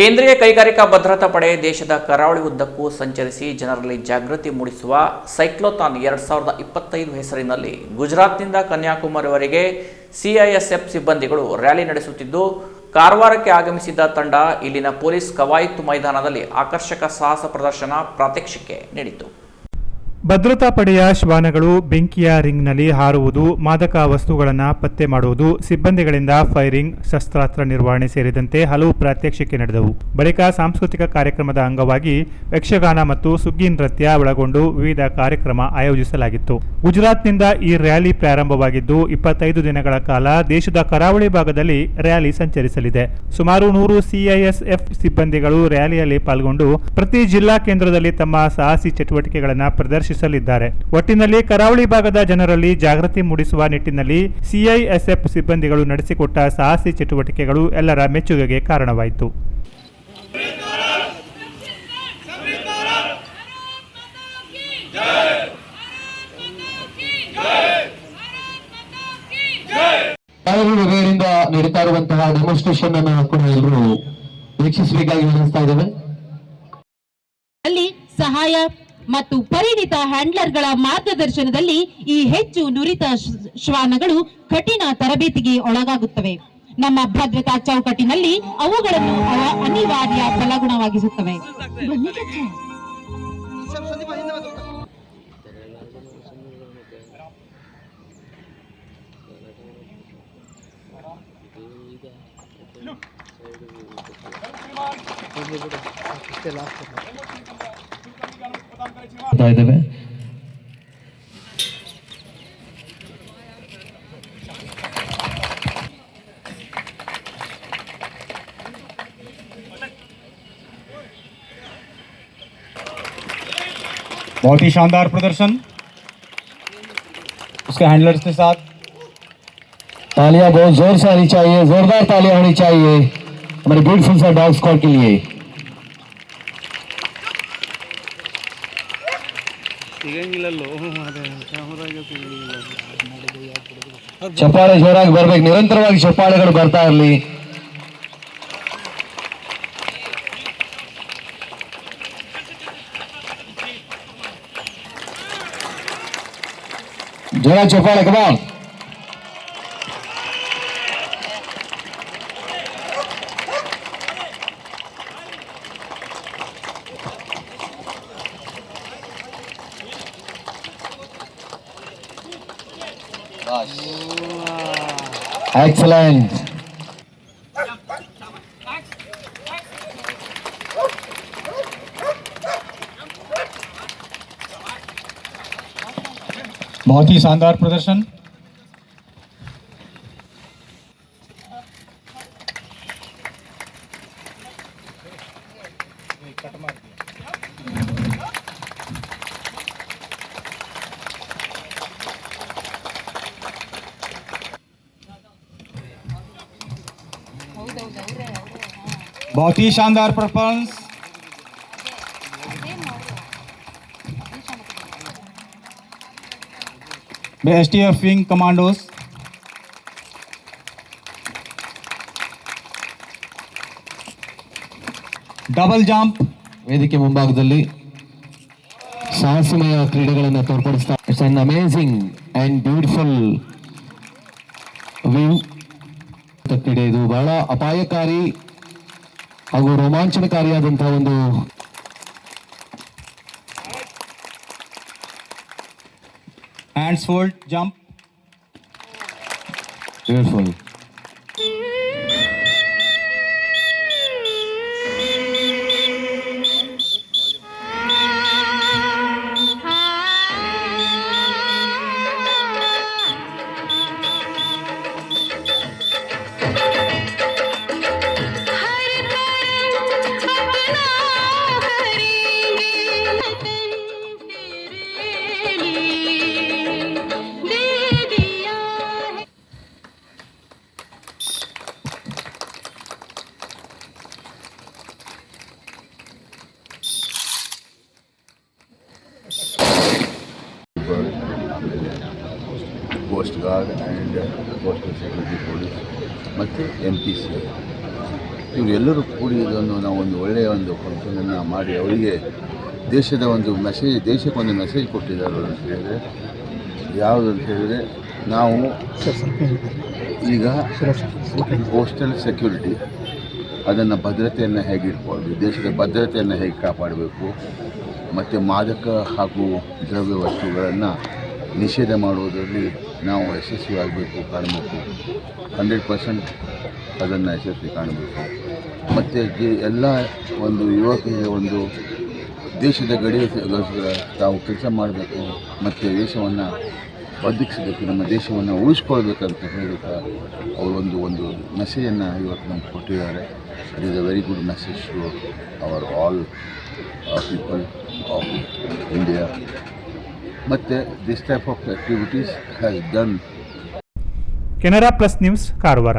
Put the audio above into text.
ಕೇಂದ್ರೀಯ ಕೈಗಾರಿಕಾ ಭದ್ರತಾ ಪಡೆ ದೇಶದ ಕರಾವಳಿ ಉದ್ದಕ್ಕೂ ಸಂಚರಿಸಿ ಜನರಲ್ಲಿ ಜಾಗೃತಿ ಮೂಡಿಸುವ ಸೈಕ್ಲೋಥಾನ್ ಎರಡು ಸಾವಿರದ ಇಪ್ಪತ್ತೈದು ಹೆಸರಿನಲ್ಲಿ ಗುಜರಾತ್ನಿಂದ ಕನ್ಯಾಕುಮಾರಿವರೆಗೆ ಸಿಐಎಸ್ಎಫ್ ಸಿಬ್ಬಂದಿಗಳು ರ್ಯಾಲಿ ನಡೆಸುತ್ತಿದ್ದು, ಕಾರವಾರಕ್ಕೆ ಆಗಮಿಸಿದ್ದ ತಂಡ ಇಲ್ಲಿನ ಪೊಲೀಸ್ ಕವಾಯತು ಮೈದಾನದಲ್ಲಿ ಆಕರ್ಷಕ ಸಾಹಸ ಪ್ರದರ್ಶನ ಪ್ರಾತ್ಯಕ್ಷಿಕೆ ನೀಡಿತು ಭದ್ರತಾ ಪಡೆಯ ಶ್ವಾನಗಳು ಬೆಂಕಿಯ ರಿಂಗ್ನಲ್ಲಿ ಹಾರುವುದು, ಮಾದಕ ವಸ್ತುಗಳನ್ನು ಪತ್ತೆ ಮಾಡುವುದು, ಸಿಬ್ಬಂದಿಗಳಿಂದ ಫೈರಿಂಗ್, ಶಸ್ತ್ರಾಸ್ತ್ರ ನಿರ್ವಹಣೆ ಸೇರಿದಂತೆ ಹಲವು ಪ್ರಾತ್ಯಕ್ಷಿಕೆ ನಡೆದವು. ಬಳಿಕ ಸಾಂಸ್ಕೃತಿಕ ಕಾರ್ಯಕ್ರಮದ ಅಂಗವಾಗಿ ಯಕ್ಷಗಾನ ಮತ್ತು ಸುಗ್ಗಿ ನೃತ್ಯ ಒಳಗೊಂಡು ವಿವಿಧ ಕಾರ್ಯಕ್ರಮ ಆಯೋಜಿಸಲಾಗಿತ್ತು. ಗುಜರಾತ್ನಿಂದ ಈ ರ್ಯಾಲಿ ಪ್ರಾರಂಭವಾಗಿದ್ದು, ಇಪ್ಪತ್ತೈದು ದಿನಗಳ ಕಾಲ ದೇಶದ ಕರಾವಳಿ ಭಾಗದಲ್ಲಿ ರ್ಯಾಲಿ ಸಂಚರಿಸಲಿದೆ. ಸುಮಾರು ನೂರು ಸಿಐಎಸ್ಎಫ್ ಸಿಬ್ಬಂದಿಗಳು ರ್ಯಾಲಿಯಲ್ಲಿ ಪಾಲ್ಗೊಂಡು, ಪ್ರತಿ ಜಿಲ್ಲಾ ಕೇಂದ್ರದಲ್ಲಿ ತಮ್ಮ ಸಾಹಸಿ ಚಟುವಟಿಕೆಗಳನ್ನು ಪ್ರದರ್ಶಿಸಲಿದ್ದಾರೆ ಒಟ್ಟಿನಲ್ಲಿ ಕರಾವಳಿ ಭಾಗದ ಜನರಲ್ಲಿ ಜಾಗೃತಿ ಮೂಡಿಸುವ ನಿಟ್ಟಿನಲ್ಲಿ ಸಿಐಎಸ್ಎಫ್ ಸಿಬ್ಬಂದಿಗಳು ನಡೆಸಿಕೊಟ್ಟ ಸಾಹಸಿ ಚಟುವಟಿಕೆಗಳು ಎಲ್ಲರ ಮೆಚ್ಚುಗೆಗೆ ಕಾರಣವಾಯಿತು. ನಡೀತಾ ಇರುವಂತಹ ಡೆಮೋನ್ಸ್ಟ್ರೇಷನ್ ಅನ್ನು ಕೂಡ ಎಲ್ಲರೂ ವೀಕ್ಷಿಸಬೇಕಾಗಿ ವಿನಿಸ್ತಾ ಇದ್ದೇವೆ ಅಲ್ಲಿ ಸಹಾಯ ಮತ್ತು ಪರಿಣಿತ ಹ್ಯಾಂಡ್ಲರ್ಗಳ ಮಾರ್ಗದರ್ಶನದಲ್ಲಿ ಈ ಹೆಚ್ಚು ನುರಿತ ಶ್ವ- ಶ್ವಾನಗಳು ಕಠಿಣ ತರಬೇತಿಗೆ ಒಳಗಾಗುತ್ತವೆ. ನಮ್ಮ ಭದ್ರತಾ ಚೌಕಟ್ಟಿನಲ್ಲಿ ಅವುಗಳನ್ನು ಅವ- ಅನಿವಾರ್ಯ ಫಲಗುಣವಾಗಿಸುತ್ತವೆ. ಇದ್ದೇವೆ बहुत ही शानदार प्रदर्शन उसके हैंडलर्स के साथ तालियां बहुत जोर से आनी चाहिए जोरदार तालियां होनी चाहिए हमारे ब्यूटीफुल सा डॉग स्क्वाड के लिए ಚಪ್ಪಾಳೆ ಜೋರಾಗಿ ಬರ್ಬೇಕು ನಿರಂತರವಾಗಿ ಚಪ್ಪಾಳೆಗಳು ಬರ್ತಾ ಇರಲಿ ಜೋರ ಚಪ್ಪಾಳೆ ಕಮಾನ್ Excellent. बहुत ही शानदार प्रदर्शन। कट मार बहुत ही शानदार performance S T F wing commandos double jump ವೇದಿಕೆ ಮುಂಭಾಗದಲ್ಲಿ ಸಾಹಸಮಯ ಕ್ರೀಡೆಗಳನ್ನು ತೋರ್ಪಡಿಸ್ತಾ it's an amazing and beautiful view ಕ್ರೀಡೆ ಇದು ಬಹಳ ಅಪಾಯಕಾರಿ ಹಾಗೂ ರೋಮಾಂಚನಕಾರಿಯಾದಂತಹ ಒಂದು hands fold jump beautiful coast guard and coastal security police ಮತ್ತು ಎಂ ಪಿ ಸಿ ಇವರೆಲ್ಲರೂ ಕೂಡಿ ಇದನ್ನು ನಾವು ಒಂದು ಒಳ್ಳೆಯ ಒಂದು ಫಂಕ್ಷನನ್ನು ಮಾಡಿ ಅವರಿಗೆ ದೇಶದ ಒಂದು ಮೆಸೇಜ್ ದೇಶಕ್ಕೊಂದು ಮೆಸೇಜ್ ಕೊಟ್ಟಿದ್ದಾರೆ ಅವರು ಅಂತ ಹೇಳಿದರೆ ಯಾವುದು ಅಂತ ಹೇಳಿದರೆ ನಾವು ಈಗ ಪೋಸ್ಟಲ್ ಸೆಕ್ಯೂರಿಟಿ ಅದನ್ನು ಭದ್ರತೆಯನ್ನು ಹೇಗೆ ಇಟ್ಕೊಳ್ಳೋದು ದೇಶದ ಭದ್ರತೆಯನ್ನು ಹೇಗೆ ಕಾಪಾಡಬೇಕು ಮತ್ತು ಮಾದಕ ಹಾಗೂ ದ್ರವ್ಯ ವಸ್ತುಗಳನ್ನು ನಿಷೇಧ ಮಾಡುವುದರಲ್ಲಿ ನಾವು ಯಶಸ್ವಿಯಾಗಬೇಕು ಕಾಣಬೇಕು. ಹಂಡ್ರೆಡ್ ಪರ್ಸೆಂಟ್ ಅದನ್ನು ಯಶಸ್ವಿ ಕಾಣಬೇಕು. ಮತ್ತು ಎಲ್ಲ ಒಂದು ಯುವಕರಿಗೆ ಒಂದು ದೇಶದ ಗಡಿಗೋಸ್ಕರ ತಾವು ಕೆಲಸ ಮಾಡಬೇಕು. ಮತ್ತು ದೇಶವನ್ನು ಬದುಕಿಸಬೇಕು ನಮ್ಮ ದೇಶವನ್ನು ಉಳಿಸ್ಕೊಳ್ಬೇಕಂತ ಹೇಳುತ್ತಾ ಅವರು ಒಂದು ಒಂದು ಮೆಸೇಜನ್ನು ಇವತ್ತು ನಮ್ಗೆ ಕೊಟ್ಟಿದ್ದಾರೆ. It is a very good message to our all people of India ಮತ್ತು this type of activities has done Canara plus news, Karwar.